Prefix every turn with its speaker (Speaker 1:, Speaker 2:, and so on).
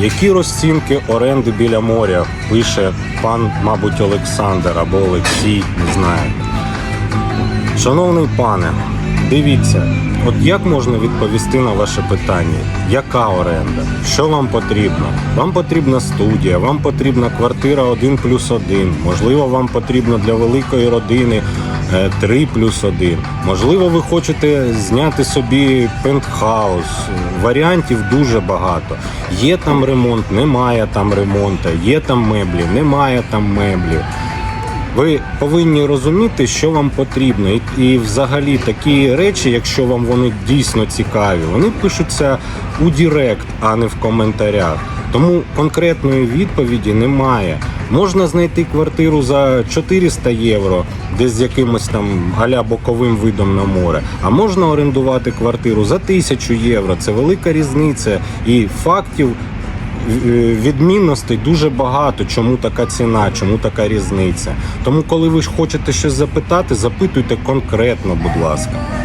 Speaker 1: Які розцінки оренди біля моря? Пише пан, мабуть, Олександр або Олексій, не знаю. Шановний пане, дивіться, от як можна відповісти на ваше питання? Яка оренда? Що вам потрібно? Вам потрібна студія, вам потрібна квартира 1 плюс 1, можливо, вам потрібно для великої родини 3 плюс 1. Можливо, ви хочете зняти собі пентхаус. Варіантів дуже багато. Є там ремонт, немає там ремонту, є там меблі, немає там меблів. Ви повинні розуміти, що вам потрібно, і, і взагалі такі речі, якщо вам вони дійсно цікаві, вони пишуться у Дірект, а не в коментарях. Тому конкретної відповіді немає. Можна знайти квартиру за 400 євро, десь з якимось там аля боковим видом на море. А можна орендувати квартиру за 1000 євро. Це велика різниця і фактів Е, відмінностей дуже багато. Чому така ціна, чому така різниця? Тому, коли ви хочете щось запитати, запитуйте конкретно, будь ласка.